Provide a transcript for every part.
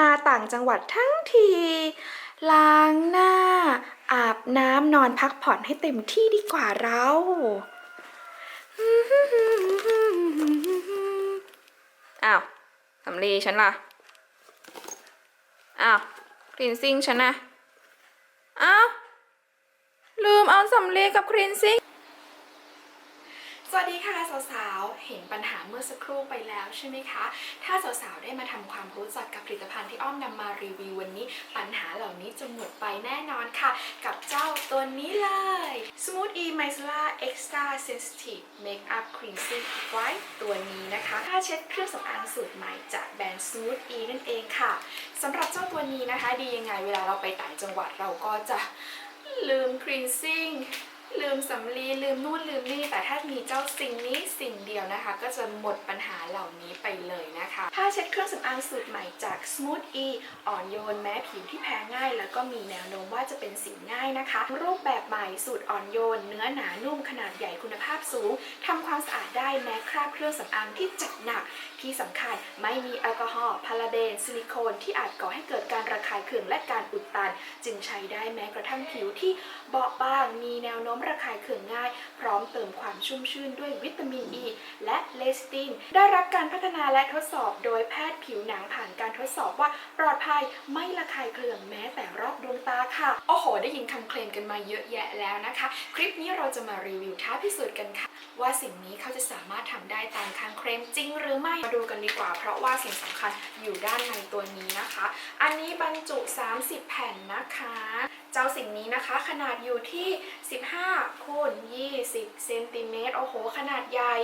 มาต่างจังหวัดทั้งที ล้างหน้า อาบน้ำนอนพักผ่อนให้เต็มที่ดีกว่าเราอ้าวสำลีฉันล่ะ อ้าวคลีนซิ่งฉันนะ อ้าว ลืมเอาสำลีกับคลีนซิ่ง สวัสดีค่ะสาวๆ เห็นปัญหาเมื่อสักครู่ไปแล้วใช่ไหมคะ ถ้าสาวๆ ได้มาทำความรู้จักกับผลิตภัณฑ์ที่อ้อมนำมารีวิววันนี้ ปัญหาเหล่านี้จะหมดไปแน่นอนค่ะ กับเจ้าตัวนี้เลย Smooth E Micellar Extra Sensitive Makeup Cleansing White ตัวนี้นะคะถ้าเช็ดเครื่องสำอางสูตรใหม่จากแบรนด์ Smooth E นั่นเองค่ะสำหรับเจ้าตัวนี้นะคะ ดียังไงเวลาเราไปต่างจังหวัดเราก็จะลืม cleansing ลื ลืมสำลีลืมนู่นลืมนี่ แต่ถ้ามีเจ้าสิ่งนี้สิ่งเดียวนะคะ ก็จะหมดปัญหาเหล่านี้ไปเลยนะคะ ผ้าเช็ดเครื่องสำอางสูตรใหม่จาก Smooth E อ่อนโยนแม้ผิวที่แพ้ง่าย แล้วก็มีแนวโน้มว่าจะเป็นสิวง่ายนะคะ รูปแบบใหม่สูตรอ่อนโยน เนื้อหนานุ่มขนาดใหญ่คุณภาพสูงทำความสะอาดได้แม้คราบเครื่องสำอางที่จัดหนักที่สำคัญไม่มีแอลกอฮอล์พาราเบนซิลิโคนที่อาจก่อให้เกิดการระคายเคืองและการอุดตัน จึงใช้ได้แม้กระทั่งผิวที่เบาบางมีแนวโน้มระคายเคืองง่าย พร้อมเติมความชุ่มชื่นด้วยวิตามินอ e ีและเลสติน ได้รับการพัฒนาและทดสอบโดยแพทย์ผิวหนังผ่านการทดสอบว่าปลอดภัยไม่ระคายเคืองแม้แต่รอบดวงตาค่ะ โอ้โห ได้ยินคำเคลมกันมาเยอะแยะแล้วนะคะ คลิปนี้เราจะมารีวิวท้าพิสูจน์กันค่ะ ว่าสิ่งนี้เขาจะสามารถทำได้ตามคำเคลมจริงหรือไม่มาดูกันดีกว่า เพราะว่าสิ่งสำคัญอยู่ด้านในตัวนี้นะคะ อันนี้บรรจุ 30 แผ่นนะคะ เจ้าสิ่งนี้นะคะ ขนาดอยู่ที่ 15คูณ20เซนติเมตรโอ้โห ขนาดใหญ่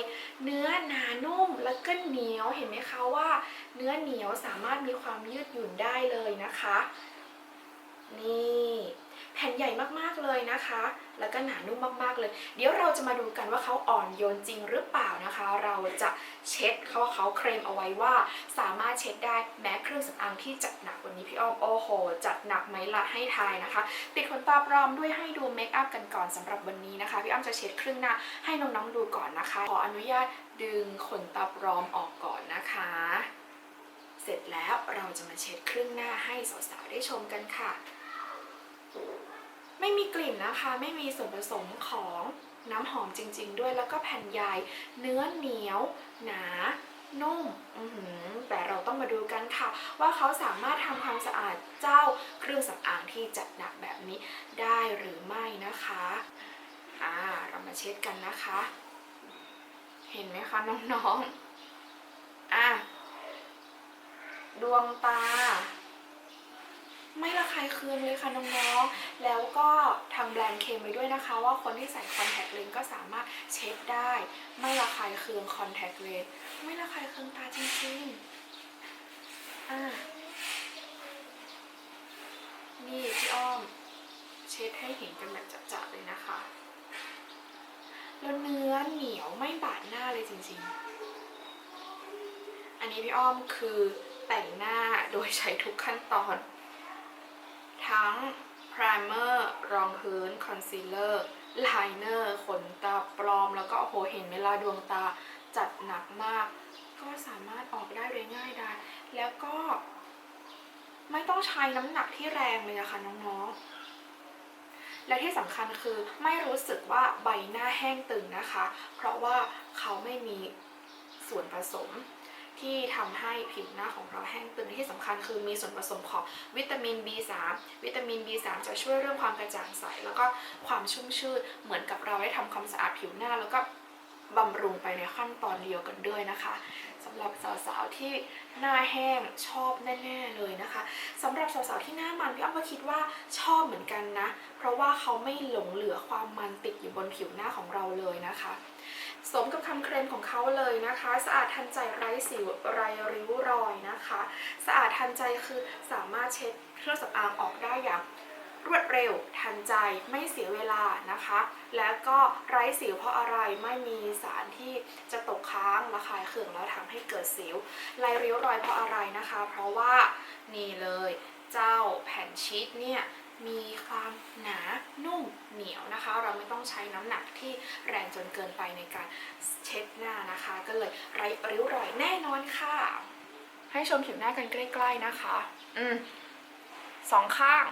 เนื้อหนานุ่มแล้วก็เหนียวเห็นไหมคะว่า เนื้อเหนียวสามารถมีความยืดหยุ่นได้เลยนะคะ นี่ แผ่นใหญ่มากๆเลยนะคะ แล้วก็หนานุ่มมากๆเลย เดี๋ยวเราจะมาดูกันว่าเขาอ่อนโยนจริงหรือเปล่านะคะ เราจะเช็ดเขาเขาเคลมเอาไว้ว่า สามารถเช็ดได้แม้เครื่องสำอางที่จัดหนักวันนี้พี่อ้อมโอ้โห จัดหนักไหมล่ะให้ทายนะคะ ติดขนตาปลอมด้วยให้ดูเมคอัพกันก่อนสำหรับวันนี้นะคะ พี่อ้อมจะเช็ดครึ่งหน้าให้น้องๆดูก่อนนะคะ ขออนุญาตดึงขนตาปลอมออกก่อนนะคะ เสร็จแล้วเราจะมาเช็ดครึ่งหน้าให้สาวๆได้ชมกันค่ะ ไม่มีกลิ่นนะคะ ไม่มีส่วนผสมของน้ำหอมจริง ๆ ด้วยแล้วก็แผ่นใยเนื้อเหนียว หนา นุ่มแต่เราต้องมาดูกันค่ะ ว่าเขาสามารถทำความสะอาดเจ้าเครื่องสำอางที่จัดหนักแบบนี้ได้หรือไม่นะคะอ่าเรามาเช็ดกันนะคะ เห็นไหมคะน้องๆอะดวงตา ไม่ระคายเคืองเลยค่ะน้องๆ แล้วก็ทางแบรนด์เคมไว้ด้วยนะคะ ว่าคนที่ใส่คอนแทคเลนส์ก็สามารถเช็ดได้ ไม่ระคายเคืองคอนแทคเลนส์ไม่ระคายเคืองตาจริงๆอะนี่พี่อ้อม เช็ดให้เห็นกันแบบจัดๆเลยนะคะแล้วเนื้อเหนียวไม่บาดหน้าเลยจริงๆ อันนี้พี่อ้อมคือแต่งหน้าโดยใช้ทุกขั้นตอน ทั้ง primer รองพื้น concealer liner ขนตาปลอม แล้วก็โอ้โหเห็นเวลาดวงตาจัดหนักมาก ก็สามารถออกได้โดยง่ายได้ แล้วก็ ไม่ต้องใช้น้ำหนักที่แรงเลยนะคะน้องๆ และที่สำคัญคือไม่รู้สึกว่าใบหน้าแห้งตึงนะคะ เพราะว่าเขาไม่มีส่วนผสม ที่ทำให้ผิวหน้าของเราแห้งตึงที่สำคัญคือมีส่วนผสมของวิตามิน B3 วิตามิน B3 จะช่วยเรื่องความกระจ่างใส แล้วก็ความชุ่มชื่นเหมือนกับเราได้ทำความสะอาดผิวหน้า แล้วก็บำรุงไปในขั้นตอนเดียวกันด้วยนะคะสำหรับสาวๆที่หน้าแห้งชอบแน่ๆเลยนะคะสำหรับสาวๆที่หน้ามันพี่อ้อมก็คิดว่าชอบเหมือนกันนะ เพราะว่าเขาไม่หลงเหลือความมันติดอยู่บนผิวหน้าของเราเลยนะคะ สมกับคำเคลมของเขาเลยนะคะ สะอาดทันใจไร้สิวไร้ริ้วรอยนะคะ สะอาดทันใจคือสามารถเช็ดเครื่องสำอางออกได้อย่างรวดเร็วทันใจไม่เสียเวลานะคะ แล้วก็ไร้สิวเพราะอะไรไม่มีสารที่จะตกค้างระคายเคืองแล้วทำให้เกิดสิวลายริ้วรอยเพราะอะไรนะคะ เพราะว่านี่เลยเจ้าแผ่นชีตเนี่ย มีความหนานุ่มเหนียวนะคะ เราไม่ต้องใช้น้ำหนักที่แรงจนเกินไปในการเช็ดหน้านะคะ ก็เลยไร้ริ้วรอยแน่นอนค่ะ ให้ชมผิวหน้ากันใกล้ ๆนะคะ อืมสองข้าง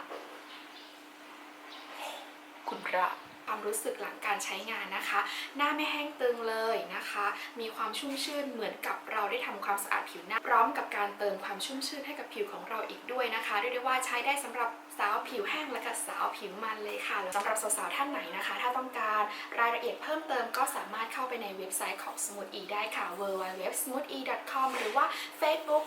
คุณพระความรู้สึกหลังการใช้งานนะคะ หน้าไม่แห้งตึงเลยนะคะ มีความชุ่มชื่นเหมือนกับเราได้ทำความสะอาดผิวหน้า พร้อมกับการเติมความชุ่มชื่นให้กับผิวของเราอีกด้วยนะคะ เรียกได้ว่าใช้ได้สำหรับ สาวผิวแห้งและก็สาวผิวมันเลยค่ะสำหรับสาวๆท่านไหนนะคะ ถ้าต้องการรายละเอียดเพิ่มเติมก็สามารถเข้าไปในเว็บไซต์ของ Smooth E ได้ค่ะ www.smoothie.com หรือว่า Facebook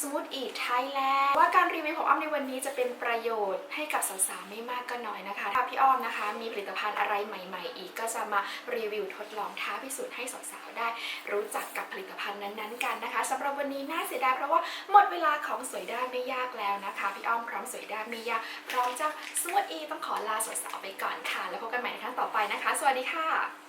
Smooth E Thailand ว่าการรีวิวของอ้อมในวันนี้จะเป็นประโยชน์ให้กับสาวๆไม่มากก็น้อยนะคะ ถ้าพี่อ้อมนะคะ มีผลิตภัณฑ์อะไรใหม่ ๆ อีกก็จะมารีวิวทดลองท้าพิสูจน์ให้สาวๆได้ รู้จักกับผลิตภัณฑ์นั้นๆกันนะคะสำหรับวันนี้น่าเสียดายเพราะว่าหมดเวลาของสวยได้ไม่ยากแล้วนะคะ พี่อ้อมพร้อมสวยได้ไม่ยา พร้อมเจ้าสวัสดีต้องขอลาสาวๆไปก่อนค่ะ แล้วพบกันใหม่ในครั้งต่อไปนะคะ สวัสดีค่ะ